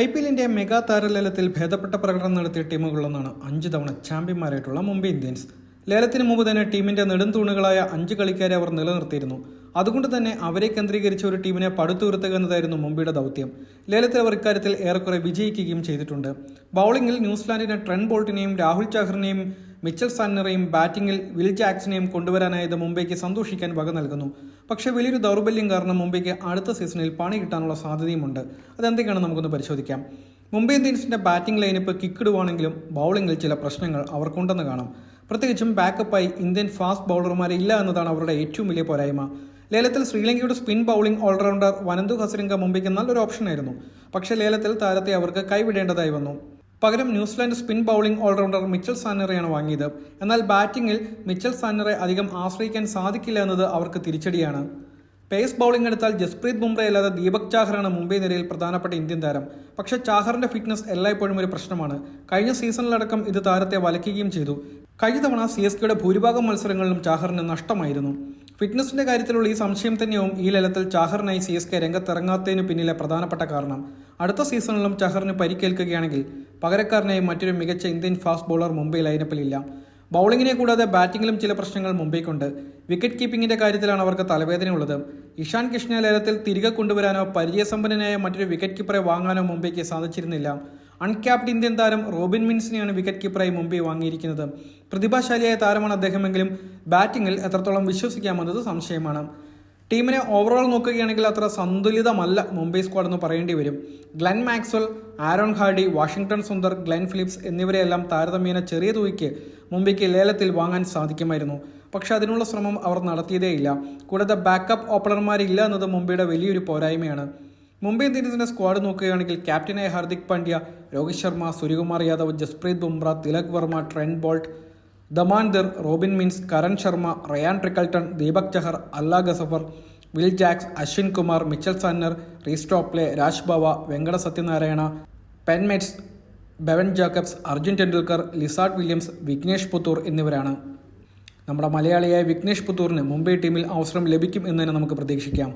I P എല്ലിന്റെ mega താരലേലത്തിൽ ഭേദപ്പെട്ട പ്രകടനം നടത്തിയ ടീമുകളിലൊന്നാണ് അഞ്ച് തവണ ചാമ്പ്യന്മാരായിട്ടുള്ള മുംബൈ ഇന്ത്യൻസ്. ലേലത്തിന് മുമ്പ് തന്നെ ടീമിന്റെ നെടുംതൂണുകളായ അഞ്ച് കളിക്കാരെ അവർ നിലനിർത്തിയിരുന്നു. അതുകൊണ്ട് തന്നെ അവരെ കേന്ദ്രീകരിച്ച ഒരു ടീമിനെ പടുത്തുയർത്തുക എന്നതായിരുന്നു മുംബൈയുടെ ദൗത്യം. ലേലത്തിൽ അവർ ഇക്കാര്യത്തിൽ ഏറെക്കുറെ വിജയിക്കുകയും ചെയ്തിട്ടുണ്ട്. ബൗളിംഗിൽ ന്യൂസിലാൻഡിനെ ട്രെൻ ബോൾട്ടിനെയും രാഹുൽ ചാഹറിനെയും മിച്ചൽ സാന്നറെയും ബാറ്റിംഗിൽ വിൽ ജാക്സനെയും കൊണ്ടുവരാനായത് മുംബൈക്ക് സന്തോഷിക്കാൻ വക നൽകുന്നു. പക്ഷേ വലിയൊരു ദൗർബല്യം കാരണം മുംബൈക്ക് അടുത്ത സീസണിൽ പണി കിട്ടാനുള്ള സാധ്യതയുമുണ്ട്. അതെന്തൊക്കെയാണ് നമുക്കൊന്ന് പരിശോധിക്കാം. മുംബൈ ഇന്ത്യൻസിന്റെ ബാറ്റിംഗ് ലൈനപ്പ് കിക്കിടുവാണെങ്കിലും ബൗളിംഗിൽ ചില പ്രശ്നങ്ങൾ അവർക്കുണ്ടെന്ന് കാണാം. പ്രത്യേകിച്ചും ബാക്കപ്പായി ഇന്ത്യൻ ഫാസ്റ്റ് ബൗളർമാരെ ഇല്ല എന്നതാണ് അവരുടെ ഏറ്റവും വലിയ പോരായ്മ. ലേലത്തിൽ ശ്രീലങ്കയുടെ spin bowling allrounder Wanindu Hasaranga മുംബൈക്ക് നല്ലൊരു ഓപ്ഷനായിരുന്നു. പക്ഷേ ലേലത്തിൽ താരത്തെ അവർക്ക് കൈവിടേണ്ടതായി വന്നു. പകരം New Zealand spin bowling allrounder Mitchell സാന്നറെയാണ് വാങ്ങിയത്. എന്നാൽ ബാറ്റിംഗിൽ മിച്ചൽ സാന്നറെ അധികം ആശ്രയിക്കാൻ സാധിക്കില്ല എന്നത് അവർക്ക് തിരിച്ചടിയാണ്. പേസ് ബൗളിംഗ് എടുത്താൽ ജസ്പ്രീത് ബുംറയല്ലാതെ ദീപക് ചാഹറാണ് മുംബൈ നിരയിൽ പ്രധാനപ്പെട്ട ഇന്ത്യൻ താരം. പക്ഷേ ചാഹറിന്റെ ഫിറ്റ്നസ് എല്ലായ്പ്പോഴും ഒരു പ്രശ്നമാണ്. കഴിഞ്ഞ സീസണിലടക്കം ഇത് താരത്തെ വലയ്ക്കുകയും ചെയ്തു. കഴിഞ്ഞ തവണ സി എസ് കെയുടെ ഭൂരിഭാഗം മത്സരങ്ങളിലും ചാഹറിന് നഷ്ടമായിരുന്നു. ഫിറ്റ്നസിന്റെ കാര്യത്തിലുള്ള ഈ സംശയം തന്നെയാവും ഈ ലലത്തിൽ ചാഹറിനായി സി എസ് കെ രംഗത്തിറങ്ങാത്തതിന് പിന്നിലെ പ്രധാനപ്പെട്ട കാരണം. അടുത്ത സീസണിലും ചഹറിന് പരിക്കേൽക്കുകയാണെങ്കിൽ പകരക്കാരനായി മറ്റൊരു മികച്ച ഇന്ത്യൻ ഫാസ്റ്റ് ബോളർ മുംബൈ ലൈനപ്പിലില്ല ബൗളിങ്ങിനെ കൂടാതെ ബാറ്റിംഗിലും ചില പ്രശ്നങ്ങൾ മുംബൈക്കുണ്ട്. വിക്കറ്റ് കീപ്പിംഗിന്റെ കാര്യത്തിലാണ് അവർക്ക് തലവേദനയുള്ളത് ഇഷാൻ കൃഷ്ണ ലേലത്തിൽ തിരികെ കൊണ്ടുവരാനോ പരിചയസമ്പന്നനായ മറ്റൊരു വിക്കറ്റ് കീപ്പറെ വാങ്ങാനോ മുംബൈക്ക് സാധിച്ചിരുന്നില്ല. അൺക്യാപ്ഡ് ഇന്ത്യൻ താരം റോബിൻ മിൻസിനെയാണ് വിക്കറ്റ് കീപ്പറായി മുംബൈ വാങ്ങിയിരിക്കുന്നത്. പ്രതിഭാശാലിയായ താരമാണ് അദ്ദേഹമെങ്കിലും ബാറ്റിംഗിൽ എത്രത്തോളം വിശ്വസിക്കാമെന്നത് സംശയമാണ്. ടീമിനെ ഓവറോൾ നോക്കുകയാണെങ്കിൽ അത്ര സന്തുലിതമല്ല മുംബൈ സ്ക്വാഡ് എന്ന് പറയേണ്ടി വരും. Glenn Maxwell Aaron Hardie Washington Sundar Glenn Phillips എന്നിവരെയെല്ലാം താരതമ്യേന ചെറിയ തുകയ്ക്ക് മുംബൈക്ക് ലേലത്തിൽ വാങ്ങാൻ സാധിക്കുമായിരുന്നു. പക്ഷെ അതിനുള്ള ശ്രമം അവർ നടത്തിയതേയില്ല. കൂടാതെ ബാക്കപ്പ് ഓപ്പണർമാരില്ല എന്നത് മുംബൈയുടെ വലിയൊരു പോരായ്മയാണ്. മുംബൈ ഇന്ത്യൻസിന്റെ സ്ക്വാഡ് നോക്കുകയാണെങ്കിൽ ക്യാപ്റ്റനായ Hardik Pandya Rohit Sharma Suryakumar Yadav Jasprit Bumrah Tilak Varma Trent Boult ദമാൻദർ Robin Minz Karan Sharma Ryan Rickelton Deepak Chahar Allah Ghazanfar Will Jacks Ashwin Kumar Mitchell Santner Reece Topley Raj Bawa Venkata Satyanarayana Penmetsa Bevon Jacobs Arjun Tendulkar Lizaad Williams Vignesh Puthur എന്നിവരാണ്. നമ്മുടെ മലയാളിയായ വിഘ്നേഷ് പുത്തൂറിന് മുംബൈ ടീമിൽ അവസരം ലഭിക്കും എന്ന് തന്നെ നമുക്ക് പ്രതീക്ഷിക്കാം.